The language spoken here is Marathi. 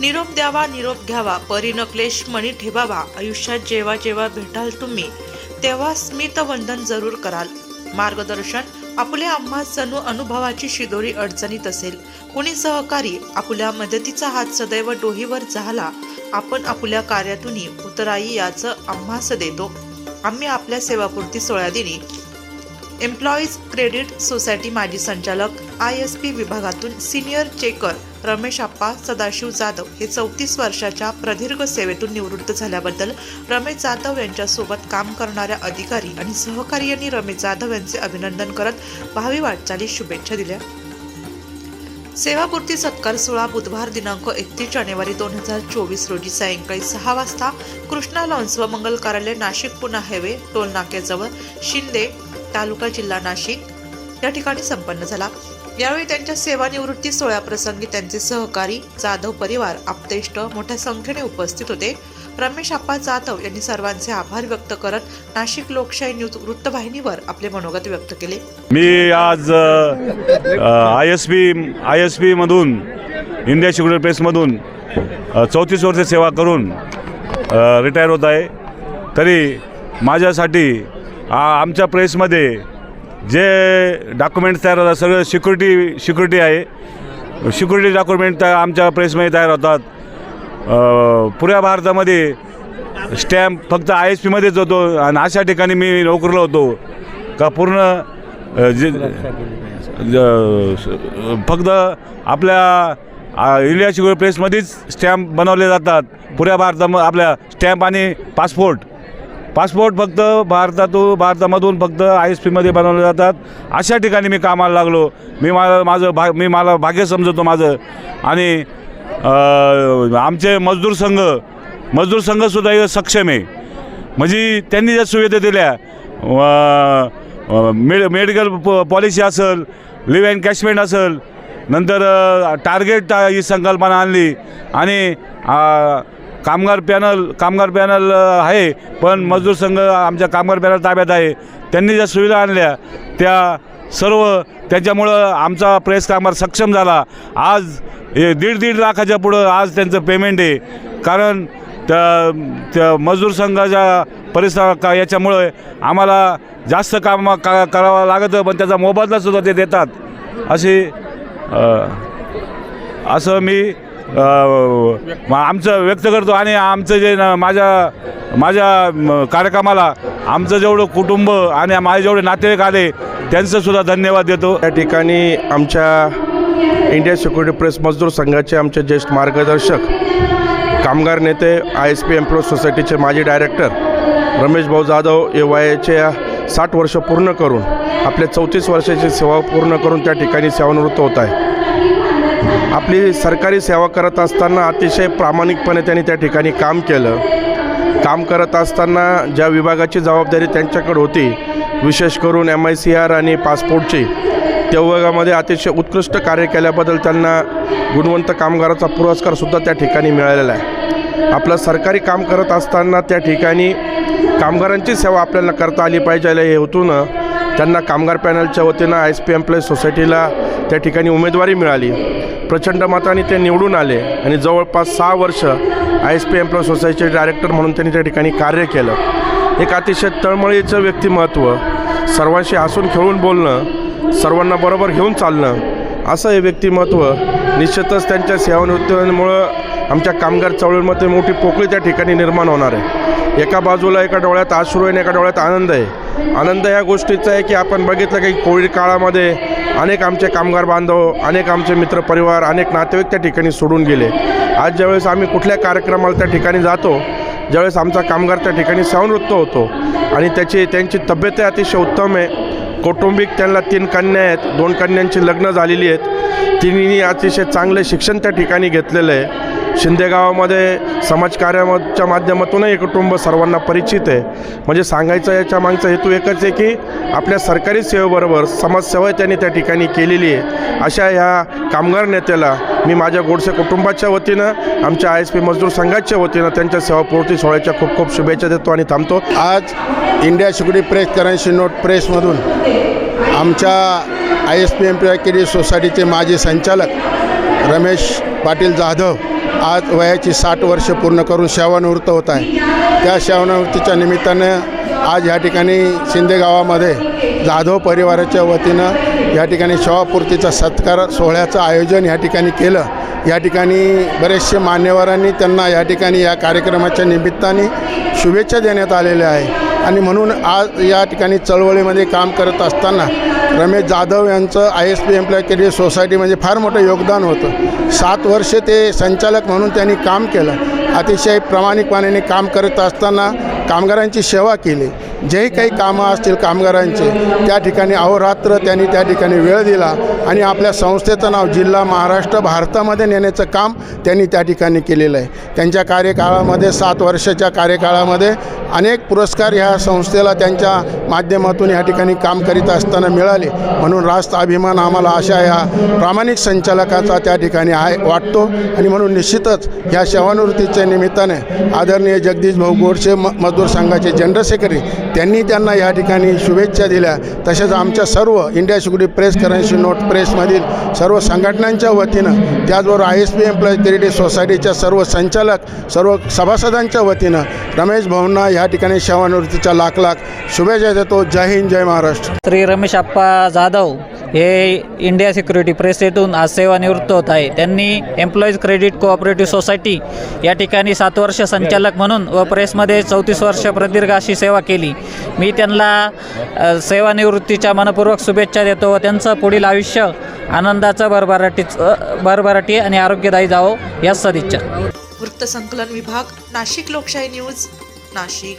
निरोप द्यावा निरोप घ्यावा परीन क्लेश मणी ठेवावा आयुष्यात जेव्हा जेव्हा भेटाल तुम्ही तेव्हा स्मितवंदन जरूर कराल. मार्गदर्शन आपल्या आम्हा जणू अनुभवाची शिदोरी अडचणीत असेल. कुणी सहकारी आपल्या मदतीचा हात सदैव डोहीवर झाला. आपण आपल्या कार्यातूनही उतराई याचं आम्हास देतो. आम्ही आपल्या सेवापूर्ती सोळ्यादिनी एम्प्लॉईज क्रेडिट सोसायटी माजी संचालक आय एस पी विभागातून सिनियर चेकर रमेश आप्पा सदाशिव जाधव हे चौतीस वर्षाच्या प्रदीर्घ सेवेतून निवृत्त झाल्याबद्दल रमेश जाधव यांच्यासोबत काम करणाऱ्या अधिकारी आणि सहकारी यांनी रमेश जाधव यांचे अभिनंदन करत भावी वाटचालीस शुभेच्छा दिल्या. सेवापूर्ती सत्कार सोहळा बुधवार दिनांक एकतीस जानेवारी दोन हजार चोवीस रोजी सायंकाळी सहा वाजता कृष्णा लॉन्स व मंगल कार्यालय नाशिक पुणे हायवे टोलनाक्याजवळ शिंदे तालुका जिल्हा नाशिक. या ठिकाणी संपन्न झाला. यावेळी त्यांच्या सेवानिवृत्ती सोहळ्याप्रसंगी त्यांचे सहकारी जाधव परिवार आप्तेष्ट मोठ्या संख्येने उपस्थित होते. रमेश आप्पा जाधव यांनी सर्वांचे आभार व्यक्त करत नाशिक लोकशाही न्यूज वृत्तवाहिनीवर आपले मनोगत व्यक्त केले. मी आज I S P I S पीमधून India security प्रेसमधून चौतीस वर्ष सेवा करून रिटायर होत आहे. तरी माझ्यासाठी आमच्या प्रेसमध्ये जे डॉक्युमेंट्स तयार होतात सगळं सिक्युरिटी सिक्युरिटी आहे. सिक्युरिटी डॉक्युमेंट त्या आमच्या प्रेसमध्ये तयार होतात. पुऱ्या भारतामध्ये स्टॅम्प फक्त आय एस पीमध्येच होतो आणि अशा ठिकाणी मी नोकरीला होतो का पूर्ण जे ज- फक्त आपल्या इंडिया सिक्युरिटी प्रेसमध्येच स्टॅम्प बनवले जातात. पुऱ्या भारतामध्ये आपल्या स्टॅम्प आणि पासपोर्ट. पासपोर्ट फक्त भारतातून भारतामधून फक्त आय एस पीमध्ये बनवले जातात. अशा ठिकाणी मी कामाला लागलो. मी मला माझं भा मी मला भाग्य समजतो माझं. आणि आमचे मजदूर संघ मजदूर संघसुद्धा इथं सक्षम आहे. म्हणजे त्यांनी ज्या सुविधा दिल्या मेड मेडिकल प पॉलिसी असेल लिव्ह अँड कॅशमेंट असेल नंतर टार्गेट ही संकल्पना आणली. आणि कामगार पॅनल कामगार पॅनल आहे पण मजदूर संघ आमच्या कामगार पॅनल ताब्यात आहे. त्यांनी ज्या सुविधा आणल्या त्या सर्व त्याच्यामुळं आमचा प्रेस कामगार सक्षम झाला. आज हे दीड दीड लाखाच्या पुढं आज त्यांचं पेमेंट आहे. कारण त्या त्या मजदूर संघाच्या परिसर का याच्यामुळे आम्हाला जास्त काम का करावं लागतं पण त्याचा मोबदलासुद्धा ते देतात. अशी असं मी आमचं व्यक्त करतो आणि आमचं जे माझ्या माझ्या कार्यक्रमाला आमचं जेवढं कुटुंब आणि माझे जेवढे नातेवाईक आले त्यांचंसुद्धा धन्यवाद देतो. या ठिकाणी आमच्या इंडिया सिक्युरिटी प्रेस मजदूर संघाचे आमचे ज्येष्ठ मार्गदर्शक कामगार नेते आय एस पी एम्प्लॉय सोसायटीचे माजी डायरेक्टर रमेश भाऊ जाधव हे वयाच्या साठ वर्ष पूर्ण करून आपल्या चौतीस वर्षाची सेवा पूर्ण करून त्या ठिकाणी सेवानिवृत्त होत आहे. आपली सरकारी सेवा करत असताना अतिशय प्रामाणिकपणे त्यांनी त्या ठिकाणी काम केलं. काम करत असताना ज्या विभागाची जबाबदारी त्यांच्याकडे होती विशेष करून एम आय सी आर आणि पासपोर्टची त्या विभागामध्ये अतिशय उत्कृष्ट कार्य केल्याबद्दल त्यांना गुणवंत कामगाराचा पुरस्कारसुद्धा त्या ठिकाणी मिळालेला आहे. आपलं सरकारी काम करत असताना त्या ठिकाणी कामगारांची सेवा आपल्याला करता आली पाहिजे हे हेतून त्यांना कामगार पॅनलच्या वतीनं आय एस पी एम्प्लॉय सोसायटीला त्या ठिकाणी उमेदवारी मिळाली. प्रचंड मताने ते निवडून आले आणि जवळपास सहा वर्ष आय एस पी एम्प्लॉय सोसायटीचे डायरेक्टर म्हणून त्यांनी त्या ठिकाणी कार्य केलं. एक अतिशय तळमळीचं व्यक्तिमत्व सर्वांशी हसून खेळून बोलणं सर्वांना बरोबर घेऊन चालणं असं हे व्यक्तिमत्व निश्चितच त्यांच्या सेवानिवृत्तीमुळं आमच्या कामगार चळवळीमध्ये मोठी पोकळी त्या ठिकाणी निर्माण होणार आहे. एका बाजूला एका डोळ्यात आश्रू आहे आणि एका डोळ्यात आनंद आहे. आनंद ह्या गोष्टीचा आहे की आपण बघितलं की कोविड काळामध्ये अनेक आमचे कामगार बांधव अनेक आमचे मित्रपरिवार अनेक नातेवाईक त्या ठिकाणी सोडून गेले. आज ज्यावेळेस आम्ही कुठल्या कार्यक्रमाला त्या ठिकाणी जातो ज्यावेळेस आमचा कामगार त्या ठिकाणी संवृत्त होतो आणि त्याची त्यांची तब्येत अतिशय उत्तम आहे. कौटुंबिक त्यांना तीन कन्या आहेत दोन कन्यांची लग्न झालेली आहेत. तिन्ही अतिशय चांगले शिक्षण त्या ठिकाणी घेतलेलं आहे. शिंदे गावामध्ये समाजकार्याच्या माध्यमातूनही कुटुंब सर्वांना परिचित आहे. म्हणजे सांगायचं याच्या मागचा हेतू एकच आहे की आपल्या सरकारी सेवेबरोबर समाजसेवा त्यांनी त्या ठिकाणी केलेली आहे. अशा ह्या कामगार नेत्याला मी माझ्या गोडसे कुटुंबाच्या वतीनं आमच्या आय एस पी मजदूर संघाच्या वतीनं त्यांच्या सेवापूर्ती सोहळ्याच्या खूप खूप शुभेच्छा देतो आणि थांबतो. आज India security press currency note प्रेसमधून आमच्या I S P M P I K D सोसायटीचे माजी संचालक रमेश पाटील जाधव आज वयाची साठ वर्ष पूर्ण करून सेवानिवृत्त होत आहे. त्या सेवानिवृत्तीच्या निमित्तानं आज या ठिकाणी शिंदे गावामध्ये जाधव परिवाराच्या वतीनं या ठिकाणी सेवापूर्तीचा सत्कार सोहळ्याचं आयोजन या ठिकाणी केलं. या ठिकाणी बरेचसे मान्यवरांनी त्यांना या ठिकाणी या कार्यक्रमाच्या निमित्ताने शुभेच्छा देण्यात आलेल्या आहे आणि म्हणून आज या ठिकाणी चळवळीमध्ये काम करत असताना रमेश जाधव यांचं I S P employ career सोसायटीमध्ये फार मोठं योगदान होतं. सात वर्ष ते संचालक म्हणून त्यांनी काम केलं. अतिशय प्रामाणिकपणाने काम करत असताना कामगारांची सेवा केली. जेही काही कामं असतील कामगारांचे त्या ठिकाणी अहोरात्र त्यांनी त्या ठिकाणी वेळ दिला आणि आपल्या संस्थेचं नाव जिल्हा महाराष्ट्र भारतामध्ये नेण्याचं काम त्यांनी त्या ठिकाणी केलेलं आहे. त्यांच्या कार्यकाळामध्ये सात वर्षाच्या कार्यकाळामध्ये अनेक पुरस्कार ह्या संस्थेला त्यांच्या माध्यमातून या ठिकाणी काम करीत असताना मिळाले. म्हणून रास्त अभिमान आम्हाला अशा ह्या प्रामाणिक संचालकाचा त्या ठिकाणी आहे वाटतो. आणि म्हणून निश्चितच ह्या सेवानिवृत्तीच्या निमित्ताने आदरणीय जगदीश भाऊ गोडसे म मजदूर संघाचे जनरल सेक्रेटरी त्यांनी त्यांना या ठिकाणी शुभेच्छा दिल्या. तसेच आमच्या सर्व India security press currency note प्रेसमधील सर्व संघटनांच्या वतीनं त्याचबरोबर I S P employee credit सोसायटीच्या सर्व संचालक सर्व सभासदांच्या वतीनं रमेश भाऊंना या ठिकाणी सेवानिवृत्तीच्या लाख लाख शुभेच्छा देतो. जय हिंद जय महाराष्ट्र. श्री रमेश आप्पा जाधव हे इंडिया सिक्युरिटी प्रेस येथून आज सेवानिवृत्त होत आहे. त्यांनी एम्प्लॉईज क्रेडिट कोऑपरेटिव्ह सोसायटी या ठिकाणी सात वर्ष संचालक म्हणून व प्रेसमध्ये चौतीस वर्ष प्रदीर्घ अशी सेवा केली. मी त्यांना सेवानिवृत्तीच्या मनपूर्वक शुभेच्छा देतो व त्यांचं पुढील आयुष्य आनंदाचं भरभराटीचं भरभराटी आणि आरोग्यदायी जावो याच सदिच्छा. वृत्तसंकलन विभाग नाशिक लोकशाही न्यूज नाशिक.